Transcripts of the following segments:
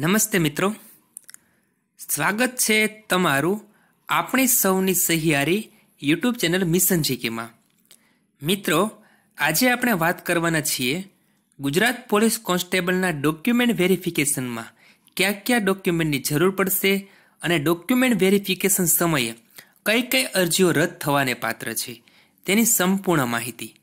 નમસ્તે મિત્રો. સ્વાગત છે તમારું આપણી સૌની સહિયારી યુટ્યુબ ચેનલ મિશન જીકેમાં. મિત્રો, આજે આપણે વાત કરવાના છીએ ગુજરાત પોલીસ કોન્સ્ટેબલના ડોક્યુમેન્ટ વેરિફિકેશનમાં કયા કયા ડોક્યુમેન્ટની જરૂર પડશે અને ડોક્યુમેન્ટ વેરિફિકેશન સમયે કઈ કઈ અરજીઓ રદ થવાને પાત્ર છે તેની સંપૂર્ણ માહિતી.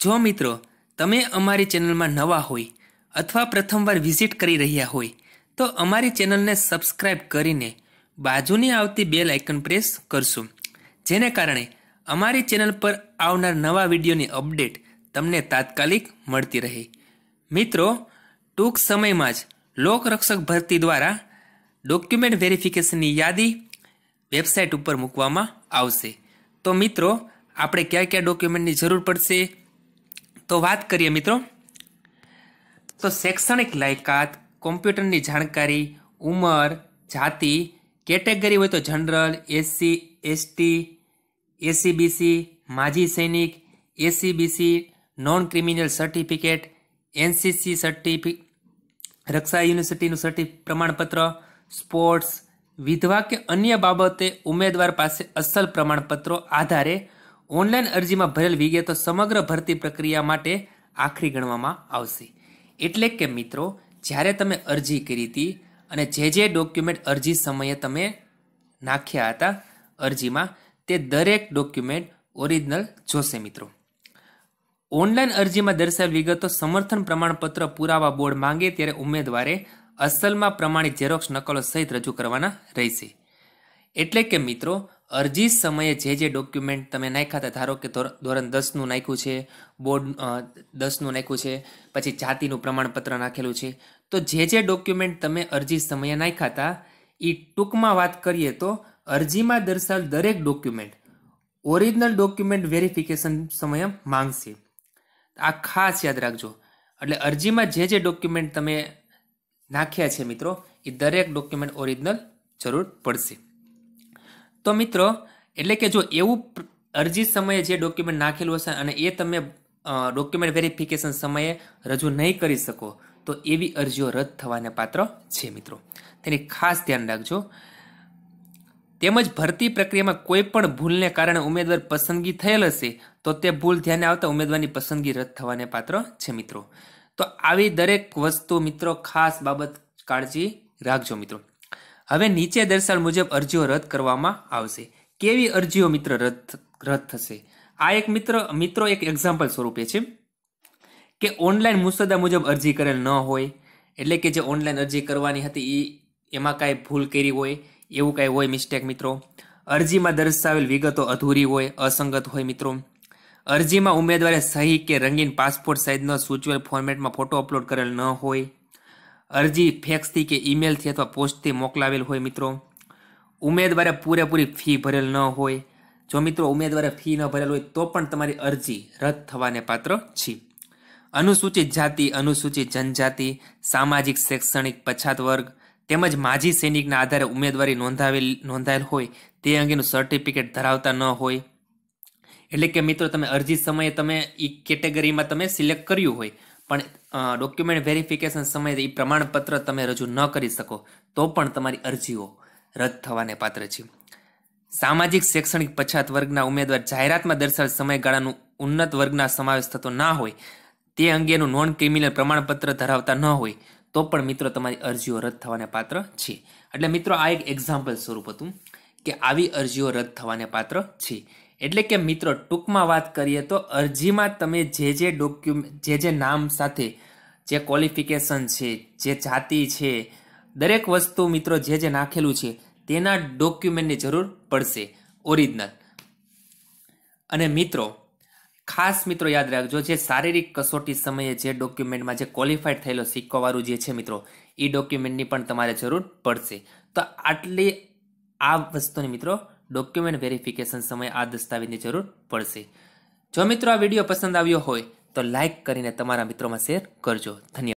જો મિત્રો, તમે અમારી ચેનલમાં નવા હોય અથવા પ્રથમવાર વિઝિટ કરી રહ્યા હોય તો અમારી ચેનલને સબસ્ક્રાઇબ કરીને બાજુની આવતી બેલ આઇકન પ્રેસ કરશો. જેને કારણે અમારી ચેનલ પર આવનાર નવા વિડીયોની અપડેટ તમને તાત્કાલિક મળતી રહે. મિત્રો, ટૂંક સમયમાં જ લોકરક્ષક ભરતી દ્વારા ડોક્યુમેન્ટ વેરિફિકેશનની યાદી વેબસાઇટ ઉપર મૂકવામાં આવશે. તો મિત્રો, આપણે કયા કયા ડોક્યુમેન્ટની જરૂર પડશે? તો વાત કરીએ મિત્રો. તો શૈક્ષણિક લાયકાત કોમ્પ્યુટરની જાણકારી, ઉંમર, જાતિ, કેટેગરી હોય તો જનરલ, એસસી, એસટી એસીબીસી માજી સૈનિક SEBC non criminal certificate NCC સર્ટિફિ રક્ષા યુનિવર્સિટીનું સર્ટિ પ્રમાણપત્ર સ્પોર્ટ્સ વિધવા કે અન્ય બાબતે ઉમેદવાર પાસે અસલ પ્રમાણપત્રો આધારે ઓનલાઈન અરજીમાં ભરેલ વિગતો સમગ્ર ભરતી પ્રક્રિયા માટે આખરી ગણવામાં આવશે. એટલે કે મિત્રો જ્યારે તમે અરજી કરી હતી અને જે જે ડોક્યુમેન્ટ અરજી સમયે તમે નાખ્યા હતા અરજીમાં, તે દરેક ડોક્યુમેન્ટ ઓરિજિનલ જોશે મિત્રો. ઓનલાઈન અરજીમાં દર્શાવેલ વિગતો સમર્થન પ્રમાણપત્ર પુરાવા બોર્ડ માંગે ત્યારે ઉમેદવારે અસલમાં પ્રમાણિત ઝેરોક્ષ નકલો સહિત રજૂ કરવાના રહેશે. એટલે કે મિત્રો, અરજી સમયે જે જે ડોક્યુમેન્ટ તમે નાખ્યા હતા, ધારો કે ધોરણ દસનું નાખ્યું છે બોર્ડ દસનું નાખ્યું છે, પછી જાતિનું પ્રમાણપત્ર નાખેલું છે, તો જે જે ડોક્યુમેન્ટ તમે અરજી સમયે નાખ્યા હતા એ ટૂંકમાં વાત કરીએ તો અરજીમાં દર્શાવેલ દરેક ડોક્યુમેન્ટ ઓરિજિનલ ડોક્યુમેન્ટ વેરિફિકેશન સમયે માંગશે. આ ખાસ યાદ રાખજો. એટલે અરજીમાં જે જે ડોક્યુમેન્ટ તમે નાખ્યા છે મિત્રો એ દરેક ડોક્યુમેન્ટ ઓરિજિનલ જરૂર પડશે. તો મિત્રો, એટલે કે જો એવું અરજી સમયે જે ડોક્યુમેન્ટ નાખેલું હશે અને એ તમે ડોક્યુમેન્ટ વેરિફિકેશન સમયે રજૂ નહીં કરી શકો, તો એવી અરજીઓ રદ થવાને પાત્ર છે મિત્રો. તેની ખાસ ધ્યાન રાખજો. તેમજ ભરતી પ્રક્રિયામાં કોઈ પણ ભૂલને કારણે ઉમેદવાર પસંદગી થયેલ હશે, તો તે ભૂલ ધ્યાને આવતા ઉમેદવારની પસંદગી રદ થવાને પાત્ર છે મિત્રો. તો આવી દરેક વસ્તુ મિત્રો ખાસ બાબત કાળજી રાખજો મિત્રો. હવે નીચે દર્શાવ મુજબ અરજીઓ રદ કરવામાં આવશે. કેવી અરજીઓ મિત્ર રદ રદ થશે? આ એક મિત્ર, મિત્રો એક એક્ઝામ્પલ સ્વરૂપે છે કે ઓનલાઈન મુસદ્દા મુજબ અરજી કરેલ ન હોય, એટલે કે જે ઓનલાઈન અરજી કરવાની હતી એ એમાં કાંઈ ભૂલ કરી હોય, એવું કાંઈ હોય મિસ્ટેક મિત્રો. અરજીમાં દર્શાવેલ વિગતો અધૂરી હોય, અસંગત હોય મિત્રો. અરજીમાં ઉમેદવારે સહી કે રંગીન પાસપોર્ટ સાઇઝનો સૂચવેલ ફોર્મેટમાં ફોટો અપલોડ કરેલ ન હોય અરજી ફેક્સથી કે ઈમેલથી અથવા પોસ્ટથી મોકલાવેલ હોય મિત્રો. ઉમેદવારે પૂરેપૂરી ફી ભરેલ ન હોય. જો મિત્રો ઉમેદવારે ફી ન ભરેલ હોય તો પણ તમારી અરજી રદ થવાને પાત્ર છે. અનુસૂચિત જાતિ, અનુસૂચિત જનજાતિ, સામાજિક, શૈક્ષણિક, પછાત વર્ગ તેમજ માજી સૈનિકના આધારે ઉમેદવારી નોંધાવેલ, નોંધાયેલ હોય તે અંગેનું સર્ટિફિકેટ ધરાવતા ન હોય. એટલે કે મિત્રો તમે અરજી સમયે તમે એ કેટેગરીમાં તમે સિલેક્ટ કર્યું હોય પણ ડોક્યુમેન્ટ વેરિફિકેશન સમયે એ પ્રમાણપત્ર તમે રજૂ ન કરી શકો, તો પણ તમારી અરજીઓ રદ થવાને પાત્ર છે. સામાજિક, શૈક્ષણિક પછાત વર્ગના ઉમેદવાર જાહેરાતમાં દર્શાવેલ સમયગાળાનું ઉન્નત વર્ગના સમાવેશ થતો ના હોય, તે અંગેનું નોન ક્રિમિનલ પ્રમાણપત્ર ધરાવતા ન હોય, તો પણ મિત્રો તમારી અરજીઓ રદ થવાને પાત્ર છે. એટલે મિત્રો આ એક એક્ઝામ્પલ સ્વરૂપ હતું કે આવી અરજીઓ રદ થવાને પાત્ર છે. એટલે કે મિત્રો, ટૂંકમાં વાત કરીએ તો અરજીમાં તમે જે જે ડોક્યુમેન્ટ જે જે નામ સાથે જે ક્વોલિફિકેશન છે, જે જાતિ છે, દરેક વસ્તુ મિત્રો જે જે નાખેલું છે, તેના ડોક્યુમેન્ટની જરૂર પડશે ઓરિજિનલ અને મિત્રો, ખાસ મિત્રો યાદ રાખજો જે શારીરિક કસોટી સમયે જે ડોક્યુમેન્ટમાં જે ક્વોલિફાઈડ થયેલો સિક્કોવાળું જે છે મિત્રો, એ ડોક્યુમેન્ટની પણ તમારે જરૂર પડશે. તો આટલી આ વસ્તુની મિત્રો ડોક્યુમેન્ટ વેરિફિકેશન સમયે આ દસ્તાવેજની જરૂર પડશે. જો મિત્રો આ વીડિયો પસંદ આવ્યો હોય તો લાઇક કરીને તમારા મિત્રોમાં શેર કરજો. ધન્યવાદ.